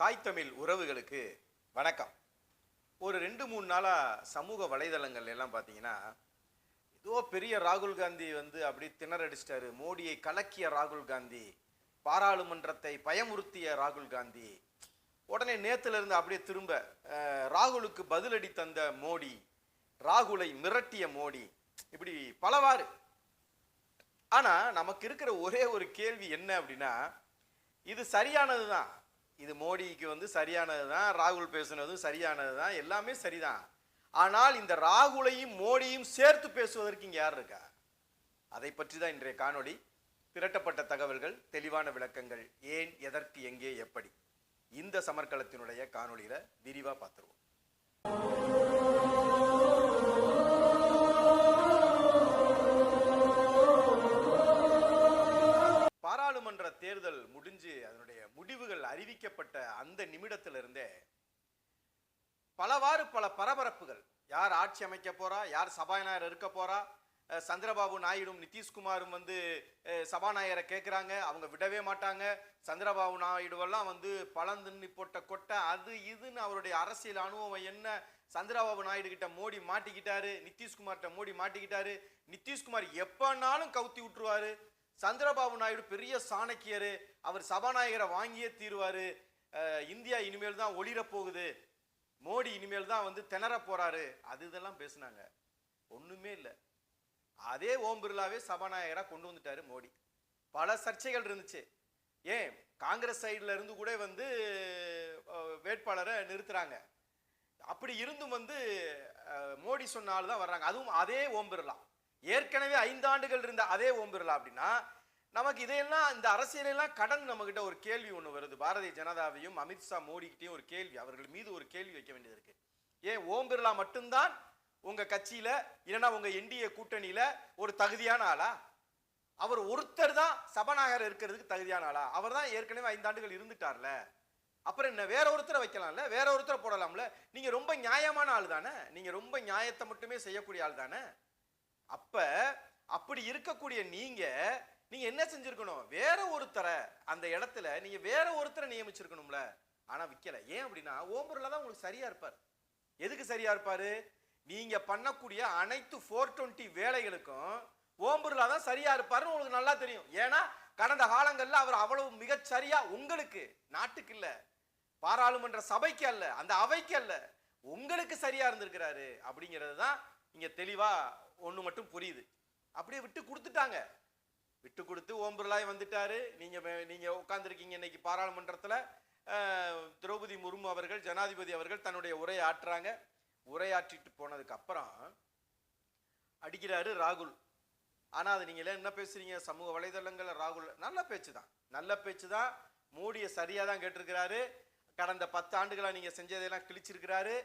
தாய் தமிழ் உறவுகளுக்கு வணக்கம். ஒரு ரெண்டு மூணு நாளாக சமூக வலைதளங்கள் எல்லாம் பார்த்தீங்கன்னா ஏதோ பெரிய ராகுல் காந்தி வந்து அப்படி திணறடிச்சிட்டாரு. மோடியை கலக்கிய ராகுல் காந்தி பாராளுமன்றத்தை பயமுறுத்திய ராகுல் காந்தி உடனே நேற்றுலேருந்து அப்படியே திரும்ப ராகுலுக்கு பதிலடி தந்த மோடி ராகுலை மிரட்டிய மோடி இப்படி பலவாறு. ஆனால் நமக்கு இருக்கிற ஒரே ஒரு கேள்வி என்ன அப்படின்னா இது சரியானது தான் இது மோடிக்கு வந்து சரியானது தான் ராகுல் பேசுனதும் சரியானது தான் எல்லாமே சரிதான். ஆனால் இந்த ராகுலையும் மோடியும் சேர்த்து பேசுவதற்கு இங்கே யார் இருக்கா? அதை பற்றி தான் இன்றைய காணொளி. திரட்டப்பட்ட தகவல்கள் தெளிவான விளக்கங்கள். ஏன் எதற்கு எங்கே எப்படி? இந்த சமர்க்களத்தினுடைய காணொளியில விரிவா பார்த்துருவோம். பாராளுமன்ற தேர்தல் முடிஞ்சு அதனுடைய முடிவுகள் அறிவிக்கப்பட்ட அந்த நிமிடத்திலிருந்தே பலவாறு பல பரபரப்புகள். யார் ஆட்சி அமைக்க போறா? யார் சபாநாயகர் இருக்க போறா? சந்திரபாபு நாயுடும் நிதிஷ்குமாரும் வந்து சபாநாயகரை கேட்குறாங்க அவங்க விடவே மாட்டாங்க. சந்திரபாபு நாயுடுவெல்லாம் வந்து பழந்தின்னி போட்ட கொட்டை. அது இதுன்னு அவருடைய அரசியல் அனுபவம் என்ன? சந்திரபாபு நாயுடு கிட்ட மோடி மாட்டிக்கிட்டாரு. நிதிஷ்குமார்கிட்ட மோடி மாட்டிக்கிட்டாரு. நிதிஷ்குமார் எப்பனாலும் கவுத்தி விட்டுருவாரு. சந்திரபாபு நாயுடு பெரிய சாணக்கியர். அவர் சபாநாயகரை வாங்கியே தீர்வார். இந்தியா இனிமேல் தான் ஒளிரப் போகுது. மோடி இனிமேல் தான் வந்து திணற போகிறாரு அது இதெல்லாம் பேசுனாங்க. ஒன்றுமே இல்லை. அதே ஓம் பிர்லாவே சபாநாயகராக கொண்டு வந்துட்டாரு மோடி. பல சர்ச்சைகள் இருந்துச்சு. ஏன்? காங்கிரஸ் சைடில் இருந்து கூட வந்து வேட்பாளரை நிறுத்துறாங்க. அப்படி இருந்தும் வந்து மோடி சொன்னால் தான் வர்றாங்க. அதுவும் அதே ஓம் பிர்லா. ஏற்கனவே ஐந்தாண்டுகள் இருந்த அதே ஓம் பிர்லா அப்படின்னா நமக்கு இதையெல்லாம் இந்த அரசியலெல்லாம் கடந்து நம்மகிட்ட ஒரு கேள்வி ஒன்று வருது. பாரதிய ஜனதாவையும் அமித்ஷா மோடிக்கிட்டையும் ஒரு கேள்வி அவர்கள் மீது ஒரு கேள்வி வைக்க வேண்டியது இருக்கு. ஏன் ஓம் பிர்லா மட்டும்தான் உங்க கட்சியில இல்லைன்னா உங்க என்டிஏ கூட்டணியில ஒரு தகுதியான ஆளா? அவர் ஒருத்தர் தான் சபாநாயகர் இருக்கிறதுக்கு தகுதியான ஆளா? அவர் தான் ஏற்கனவே ஐந்தாண்டுகள் இருந்துட்டார்ல. அப்புறம் என்ன வேற ஒருத்தரை வைக்கலாம்ல? வேற ஒருத்தரை போடலாம்ல? நீங்க ரொம்ப நியாயமான ஆள் தானே? நீங்க ரொம்ப நியாயத்தை மட்டுமே செய்யக்கூடிய ஆள் தானே? அப்ப அப்படி இருக்கக்கூடிய நீங்க நீங்க என்ன செஞ்சிருக்கணும்? வேற ஒருத்தரை அந்த இடத்துல நீங்க வேற ஒருத்தரை நியமிச்சிருக்கணும்ல. ஆனா விக்கல. ஏன் அப்படின்னா ஓம்பூர்ல தான் உங்களுக்கு சரியா இருப்பார். எதுக்கு சரியா இருப்பாரு? நீங்க பண்ணக்கூடிய அனைத்து ஃபோர் டுவெண்ட்டி வேலைகளுக்கும் ஓம்பூர்ல தான் சரியா இருப்பாருன்னு உங்களுக்கு நல்லா தெரியும். ஏன்னா கடந்த காலங்கள்ல அவர் அவ்வளவு மிகச் சரியா உங்களுக்கு நாட்டுக்கு இல்ல பாராளுமன்ற சபைக்கு அல்ல அந்த அவைக்கு அல்ல உங்களுக்கு சரியா இருந்திருக்கிறாரு அப்படிங்கிறது தான் இங்க தெளிவா ஒண்ணு மட்டும் புரியுது. அப்படியே விட்டு கொடுத்துட்டாங்க. விட்டு கொடுத்து ஓம் பிர்லாய் வந்துட்டாரு நீங்கள் நீங்கள் உட்காந்துருக்கீங்க இன்னைக்கு பாராளுமன்றத்தில். திரௌபதி முர்மு அவர்கள் ஜனாதிபதி அவர்கள் தன்னுடைய உரையை ஆற்றுறாங்க உரையாற்றிட்டு போனதுக்கு அப்புறம் அடிக்கிறாரு ராகுல். ஆனால் அது நீங்கள் என்ன பேசுறீங்க? சமூக வலைதளங்களில் ராகுல். நல்ல பேச்சு தான். நல்ல பேச்சு தான். மோடியை சரியாக தான் கேட்டிருக்கிறாரு. கடந்த பத்து ஆண்டுகளாக நீங்கள் செஞ்சதெல்லாம் கிழிச்சிருக்கிறாரு.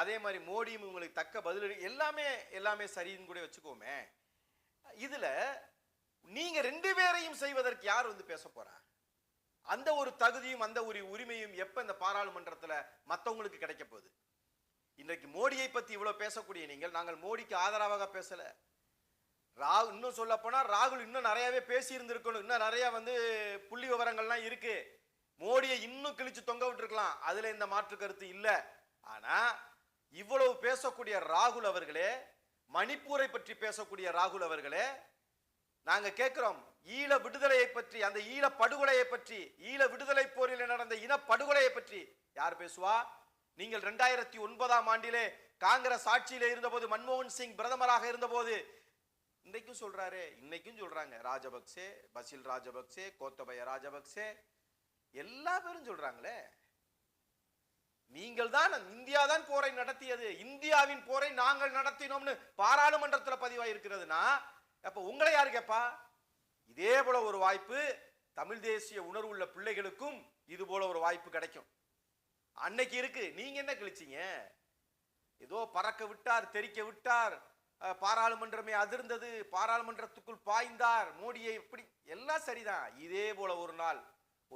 அதே மாதிரி மோடியும் உங்களுக்கு தக்க பதிலடி எல்லாமே எல்லாமே சரின்னு கூட வச்சுக்கோமே. இதில் நீங்க ரெண்டு பேரையும் செய்வதற்கு யார் வந்து பேச போறா? அந்த ஒரு தகுதியும் அந்த ஒரு உரிமையும் எப்ப இந்த பாராளுமன்றத்துல மத்தவங்களுக்கு கிடைக்க போகுது? இன்றைக்கு மோடியை பத்தி இவ்வளவு பேசக்கூடிய நீங்கள் நாங்கள் மோடிக்கு ஆதரவாக பேசல. ராகு இன்னும் சொல்ல போனா ராகுல் இன்னும் நிறையவே பேசி இருந்திருக்கணும் இன்னும் நிறைய வந்து புள்ளி விவரங்கள்லாம் இருக்கு. மோடியை இன்னும் கிழிச்சு தொங்க விட்டுருக்கலாம். அதுல இந்த மாற்று கருத்து இல்ல. ஆனா இவ்வளவு பேசக்கூடிய ராகுல் அவர்களே மணிப்பூரை பற்றி பேசக்கூடிய ராகுல் அவர்களே நாங்க கேட்குறோம் ஈழ விடுதலையை பற்றி அந்த ஈழ படுகொலையை பற்றி ஈழ விடுதலை போரில் நடந்த இன படுகொலையை பற்றி யார் பேசுவா? நீங்கள் ரெண்டாயிரத்தி ஒன்பதாம் ஆண்டிலே காங்கிரஸ் ஆட்சியில் இருந்தபோது மன்மோகன் சிங் பிரதமராக இருந்தபோது இன்னைக்கும் சொல்றாரு இன்னைக்கும் சொல்றாங்க ராஜபக்சே பசில் ராஜபக்சே கோத்தபய ராஜபக்சே எல்லா பேரும் சொல்றாங்களே. நீங்கள் தான் இந்தியா தான் போரை நடத்தியது இந்தியாவின் போரை நாங்கள் நடத்தினோம்னு பாராளுமன்றத்தில் பதிவாயிருக்கிறதுனா அப்போ உங்களை யார் கேட்பா இதே போல ஒரு வாய்ப்பு தமிழ் தேசிய உணர்வுள்ள பிள்ளைகளுக்கும் இது போல ஒரு வாய்ப்பு கிடைக்கும். அன்னைக்கு இருக்கு. நீங்க என்ன கிழிச்சிங்க? ஏதோ பறக்க விட்டார் தெரிக்க விட்டார் பாராளுமன்றமே அதிர்ந்தது பாராளுமன்றத்துக்குள் பாய்ந்தார் மோடியை இப்படி எல்லாம் சரிதான். இதே போல ஒரு நாள்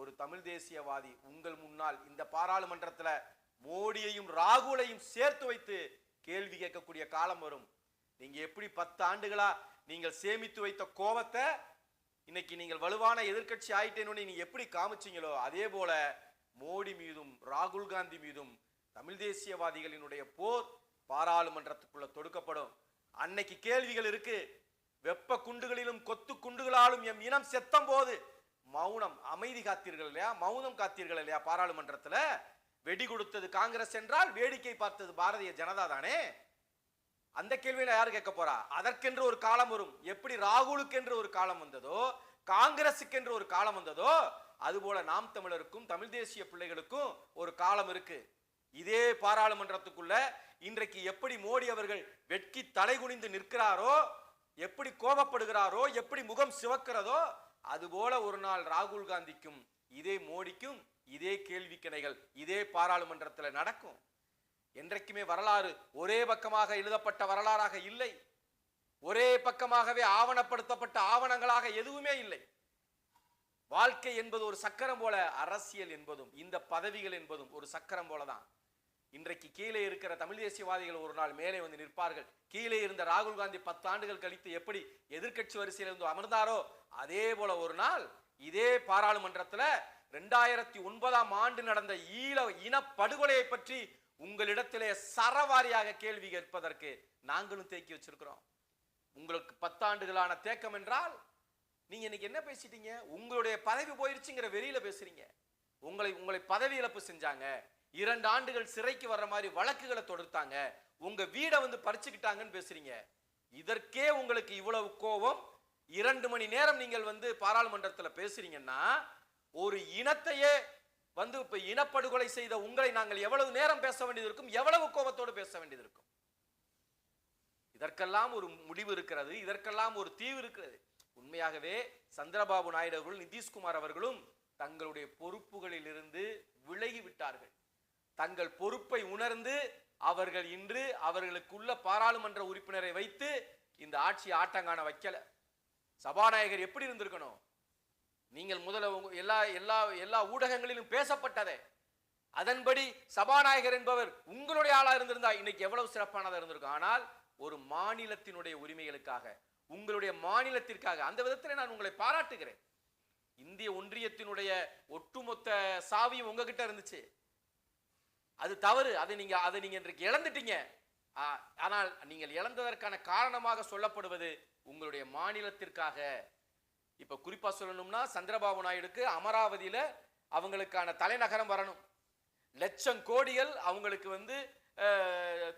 ஒரு தமிழ் தேசியவாதி உங்கள் முன்னால் இந்த பாராளுமன்றத்தில் மோடியையும் ராகுலையும் சேர்த்து வைத்து கேள்வி கேட்கக்கூடிய காலம் வரும். நீங்க எப்படி பத்து ஆண்டுகளா நீங்கள் சேமித்து வைத்த கோபத்தை இன்னைக்கு நீங்கள் வலுவான எதிர்க்கட்சி ஆயிட்டேன்னு நீங்க எப்படி காமிச்சீங்களோ அதே போல மோடி மீதும் ராகுல் காந்தி மீதும் தமிழ் தேசியவாதிகளினுடைய போர் பாராளுமன்றத்துக்குள்ள தொடுக்கப்படும். அன்னைக்கு கேள்விகள் இருக்கு. வெப்ப குண்டுகளிலும் கொத்து குண்டுகளாலும் எம் இனம் செத்தம் போது மௌனம் அமைதி காத்தீர்கள் இல்லையா? மௌனம் காத்தீர்கள் இல்லையா பாராளுமன்றத்துல? வெடி கொடுத்தது காங்கிரஸ் என்றால் வேடிக்கை பார்த்தது பாரதிய ஜனதா தானே? அந்த கேள்வியில யார் கேட்க போறா? அதற்கென்று ஒரு காலம் வரும். எப்படி ராகுலுக்கென்று ஒரு காலம் வந்ததோ காங்கிரசுக்கென்று ஒரு காலம் வந்ததோ அதுபோல நாம் தமிழருக்கும் தமிழ் தேசிய பிள்ளைகளுக்கும் ஒரு காலம் இருக்கு. இதே பாராளுமன்றத்துக்குள்ள இன்றைக்கு எப்படி மோடி அவர்கள் வெட்கி தலைகுனிந்து நிற்கிறாரோ எப்படி கோபப்படுகிறாரோ எப்படி முகம் சிவக்கிறதோ அதுபோல ஒரு நாள் ராகுல் காந்திக்கும் இதே மோடிக்கும் இதே கேள்விக்கிணைகள் இதே பாராளுமன்றத்தில் நடக்கும். என்றைக்குமே வரலாறு ஒரே பக்கமாக எழுதப்பட்ட வரலாறாக இல்லை. ஒரே பக்கமாகவே ஆவணப்படுத்தப்பட்ட ஆவணங்களாக எதுவுமே இல்லை. வாழ்க்கை என்பது ஒரு சக்கரம் போல அரசியல் என்பதும் இந்த பதவிகள் என்பதும் ஒரு சக்கரம் போலதான். இன்றைக்கு கீழே இருக்கிற தமிழ் தேசியவாதிகள் ஒரு நாள் மேலே வந்து நிற்பார்கள். கீழே இருந்த ராகுல் காந்தி பத்து ஆண்டுகள் கழித்து எப்படி எதிர்க்கட்சி வரிசையில் இருந்து அமர்ந்தாரோ அதே போல ஒரு நாள் இதே பாராளுமன்றத்தில் ரெண்டாயிரத்தி ஒன்பதாம் ஆண்டு நடந்த ஈழ இனப்படுகொலையை பற்றி உங்களிடத்திலே சரவாரியாக கேள்வி கேட்பதற்கு நாங்களும் தேக்கி வச்சிருக்கிறோம். உங்களுக்கு பத்தாண்டுகளான தேக்கம் என்றால் நீங்க இன்னைக்கு என்ன பேசிட்டீங்க? உங்களுடைய பதவி போயிருச்சுங்கிற வெளியில பேசுறீங்க. உங்களை உங்களை பதவி இழப்பு செஞ்சாங்க. இரண்டு ஆண்டுகள் சிறைக்கு வர்ற மாதிரி வழக்குகளை தொடுத்தாங்க. உங்க வீடை வந்து பறிச்சுக்கிட்டாங்கன்னு பேசுறீங்க. இதற்கே உங்களுக்கு இவ்வளவு கோபம். இரண்டு மணி நேரம் நீங்கள் வந்து பாராளுமன்றத்தில் பேசுறீங்கன்னா ஒரு இனத்தையே வந்து இப்போ இனப்படுகொலை செய்த உங்களை நாங்கள் எவ்வளவு நேரம் பேச வேண்டியது இருக்கும் எவ்வளவு கோபத்தோடு பேச வேண்டியது இருக்கும். இதற்கெல்லாம் ஒரு முடிவு இருக்கிறது இதற்கெல்லாம் ஒரு தீவு இருக்கிறது. உண்மையாகவே சந்திரபாபு நாயுடு அவர்களும் நிதிஷ்குமார் அவர்களும் தங்களுடைய பொறுப்புகளிலிருந்து விலகி விட்டார்கள். தங்கள் பொறுப்பை உணர்ந்து அவர்கள் இன்று அவர்களுக்குள்ள பாராளுமன்ற உறுப்பினரை வைத்து இந்த ஆட்சி ஆட்டங்காண வைக்கல. சபாநாயகர் எப்படி இருந்திருக்கணும்? நீங்கள் முதல்ல எல்லா எல்லா எல்லா ஊடகங்களிலும் பேசப்பட்டதே அதன்படி சபாநாயகர் என்பவர் உங்களுடைய ஆளா இருந்திருந்தா இன்னைக்கு எவ்வளவு சிறப்பானதா இருந்திருக்கும். ஆனால் ஒரு மாநிலத்தினுடைய உரிமைகளுக்காக உங்களுடைய மாநிலத்திற்காக அந்த விதத்தில் நான் உங்களை பாராட்டுகிறேன். இந்திய ஒன்றியத்தினுடைய ஒட்டுமொத்த சாவியும் உங்ககிட்ட இருந்துச்சு. அது தவறு. அதை நீங்க அதை நீங்க இன்றைக்கு இழந்துட்டீங்க. ஆ, ஆனால் நீங்கள் இழந்ததற்கான காரணமாக சொல்லப்படுவது உங்களுடைய மாநிலத்திற்காக இப்போ குறிப்பாக சொல்லணும்னா சந்திரபாபு நாயுடுக்கு அமராவதியில் அவங்களுக்கான தலைநகரம் வரணும். லட்சம் கோடிகள் அவங்களுக்கு வந்து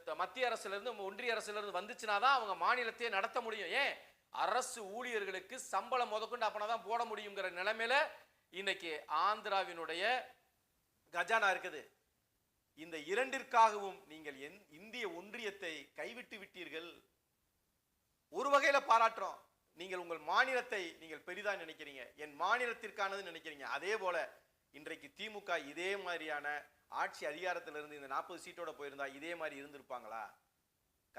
த- மத்திய அரசுலேருந்து ஒன்றிய அரசுலேருந்து வந்துச்சுனா வந்துச்சுன்னா தான் அவங்க மாநிலத்தையே நடத்த முடியும். ஏன்? அரசு ஊழியர்களுக்கு சம்பளம் முதற்கொண்டு அப்பனா தான் போட முடியுங்கிற நிலைமையில இன்னைக்கு ஆந்திராவினுடைய கஜானா இருக்குது. இந்த இரண்டிற்காகவும் நீங்கள் என் இந்திய ஒன்றியத்தை கைவிட்டு விட்டீர்கள். ஒரு வகையில் பாராட்டுறோம். நீங்கள் உங்கள் மாநிலத்தை நீங்கள் பெரிதாக நினைக்கிறீங்க. என் மாநிலத்திற்கானது நினைக்கிறீங்க. அதே போல இன்றைக்கு திமுக இதே மாதிரியான ஆட்சி அதிகாரத்திலிருந்து இந்த நாற்பது சீட்டோட போயிருந்தா இதே மாதிரி இருந்திருப்பாங்களா?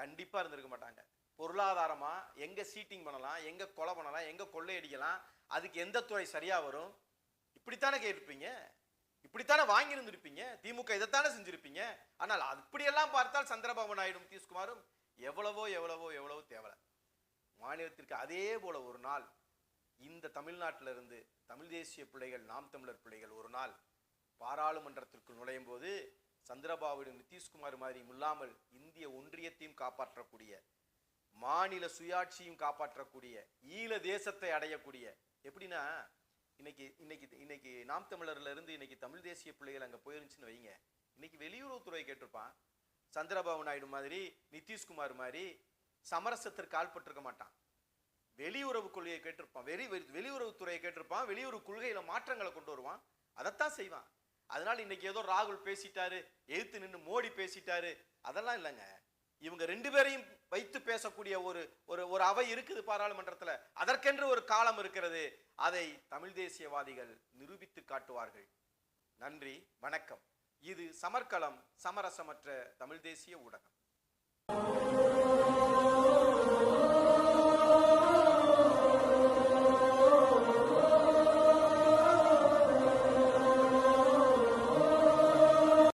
கண்டிப்பாக இருந்திருக்க மாட்டாங்க. பொருளாதாரமாக எங்கே சீட்டிங் பண்ணலாம் எங்கே கொலை பண்ணலாம் எங்கே கொள்ளையடிக்கலாம் அதுக்கு எந்த துறை சரியாக வரும்? இப்படித்தானே கேட்டிருப்பீங்க. இப்படித்தானே வாங்கியிருந்திருப்பீங்க. திமுக இதைத்தானே செஞ்சுருப்பீங்க. ஆனால் அப்படியெல்லாம் பார்த்தால் சந்திரபாபு நாயுடும் நிதிஷ்குமாரும் எவ்வளவோ எவ்வளவோ எவ்வளவோ தேவை மாநிலத்திற்கு அதே போல் ஒரு நாள் இந்த தமிழ்நாட்டிலிருந்து தமிழ் தேசிய பிள்ளைகள் நாம் தமிழர் பிள்ளைகள் ஒரு நாள் பாராளுமன்றத்திற்கு நுழையும் போது சந்திரபாபுவிடம் நிதிஷ்குமார் மாதிரியும் இல்லாமல் இந்திய ஒன்றியத்தையும் காப்பாற்றக்கூடிய மாநில சுயாட்சியும் காப்பாற்றக்கூடிய ஈழ தேசத்தை அடையக்கூடிய எப்படின்னா இன்னைக்கு இன்னைக்கு இன்னைக்கு நாம் தமிழர்ல இருந்து இன்னைக்கு தமிழ் தேசிய பிள்ளைகள் அங்கே போயிருந்துச்சுன்னு வைங்க. இன்னைக்கு வெளியுறவுத்துறை கேட்டிருப்பான். சந்திரபாபு நாயுடு மாதிரி நிதிஷ்குமார் மாதிரி சமரசத்திற்கு ஆள்பட்டிருக்க மாட்டான். வெளியுறவு கொள்கையை கேட்டிருப்பான். வெளி வெளி- வெளியுறவுத்துறையை கேட்டிருப்பான். வெளியுறவு கொள்கையில மாற்றங்களை கொண்டு வருவான். அதைத்தான் செய்வான். அதனால இன்னைக்கு ஏதோ ராகுல் பேசிட்டாரு எதிர்த்து நின்று மோடி பேசிட்டாரு அதெல்லாம் இல்லைங்க. இவங்க ரெண்டு பேரையும் வைத்து பேசக்கூடிய ஒரு ஒரு ஒரு அவை இருக்குது பாராளுமன்றத்துல. அதற்கென்று ஒரு காலம் இருக்கிறது. அதை தமிழ் தேசியவாதிகள் நிரூபித்து காட்டுவார்கள். நன்றி வணக்கம். இது சமர்க்களம் சமரசமற்ற தமிழ் தேசிய ஊடகம்.